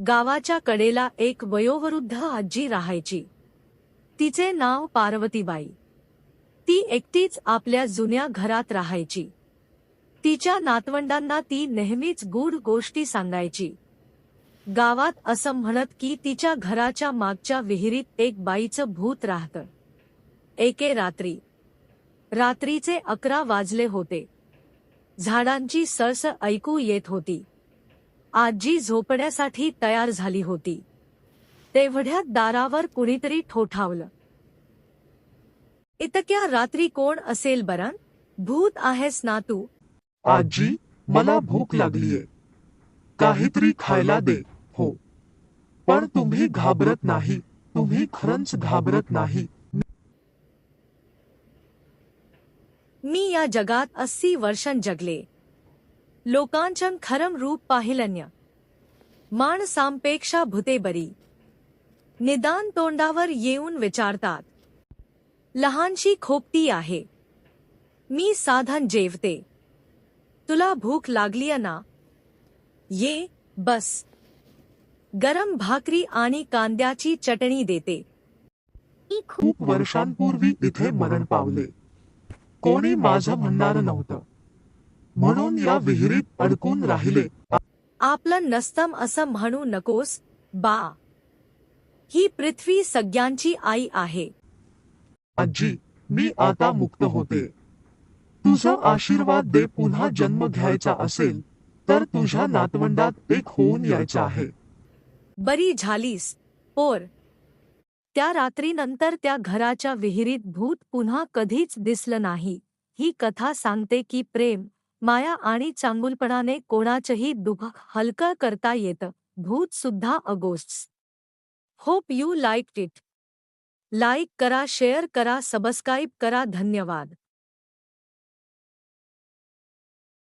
गावाच्या कडेला एक वयोवृद्ध आजी राहायची. तिचे नाव पार्वतीबाई. ती एकटीच आपल्या जुन्या घरात राहायची. तिच्या नातवंडांना ती नेहमीच गूढ गोष्टी सांगायची. गावात असं म्हणत की तिच्या घराच्या मागच्या विहिरीत एक बाईचं भूत राहतं. एके रात्री. रात्रीचे अकरा वाजले होते. झाडांची सळस ऐकू येत होती. आजी झोपण्यासाठी तयार झाली होती. तेवढ्यात दारावर कुणीतरी ठोठावलं. इतक्या रात्री कोण असेल बरं? भूत आहेस ना तू? आजी मला भूक लागलीये. काहीतरी खायला दे. हो. पण तुम्ही घाबरत नाही. तुम्ही खरंच घाबरत नाही. मी या जगात अस्सी वर्षं जगले. लोकांचं खरं रूप पाहिलन्य. माणसांपेक्षा भूते बरी निदान तोंडावर येऊन विचारतात लहानशी खोपटी आहे. मी साधन जेवते. तुला भूक लागलीय ना? ये बस. गरम भाकरी आणि कांद्याची चटणी देते. खूप वर्षांपूर्वी इथे मरण पावले. कोणी माझं म्हणणार नव्हतं. म्हणून या विहिरीत अडकून राहिले. आपलं नस्तम असं म्हणू नकोस बा. ही पृथ्वी सगळ्यांची आई आहे. आजी मी आता मुक्त होते. तुझा आशीर्वाद दे पुन्हा जन्म घ्यायचा असेल तर तुझ्या नातवंडात एक होऊन यायचं आहे. बरी झालीस पोर. त्या रात्रीनंतर त्या घराच्या विहिरीत भूत पुन्हा कधीच दिसलं नाही. ही कथा सांगते की प्रेम माया आणि चांगुलपणाने कोणाचंही दुःख हलकं करता येतं. भूत सुद्धा a ghost hope you like it. Like करा, शेअर करा, सबस्क्राईब करा. धन्यवाद.